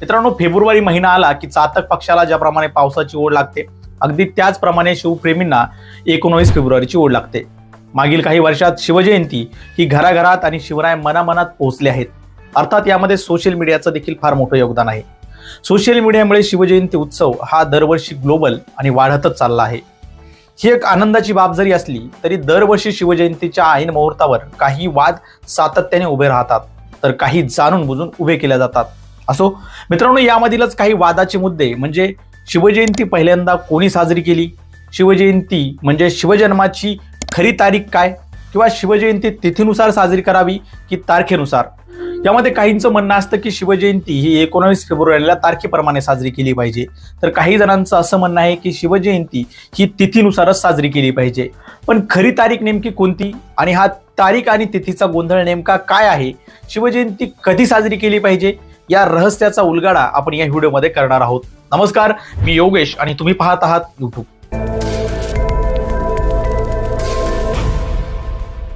मित्रांनो फेब्रुवारी महिना आला की चातक पक्षाला ज्याप्रमाणे पावसाची ओढ लागते अगदी त्याचप्रमाणे शिवप्रेमींना एकोणवीस फेब्रुवारीची ओढ लागते. मागील काही वर्षात शिवजयंती ही घराघरात आणि शिवराय मनामनात पोहोचले आहेत. अर्थात यामध्ये सोशल मीडियाचं देखील फार मोठं योगदान आहे. सोशल मीडियामुळे शिवजयंती उत्सव हा दरवर्षी ग्लोबल आणि वाढतच चालला आहे. ही एक आनंदाची बाब जरी असली तरी दरवर्षी शिवजयंतीच्या ऐन मुहूर्तावर काही वाद सातत्याने उभे राहतात तर काही जाणून बुजून उभे केले जातात. असो मित्रांनो यामधीलच काही वादाचे मुद्दे म्हणजे शिवजयंती पहिल्यांदा कोणी साजरी केली? शिवजयंती म्हणजे शिवजन्माची खरी तारीख काय? किंवा शिवजयंती तिथीनुसार साजरी करावी की तारखेनुसार? यामध्ये काहींचं म्हणणं असतं की शिवजयंती ही एकोणावीस फेब्रुवारीला तारखेप्रमाणे साजरी केली पाहिजे. तर काही जणांचं असं म्हणणं आहे की शिवजयंती ही तिथीनुसारच साजरी केली पाहिजे. पण खरी तारीख नेमकी कोणती? आणि हा तारीख आणि तिथीचा गोंधळ नेमका काय आहे? शिवजयंती कधी साजरी केली पाहिजे? या रहस्याचा उलगाडा आपण या व्हिडिओमध्ये करणार आहोत. नमस्कार मी योगेश आणि तुम्ही पाहत आहात युट्यूब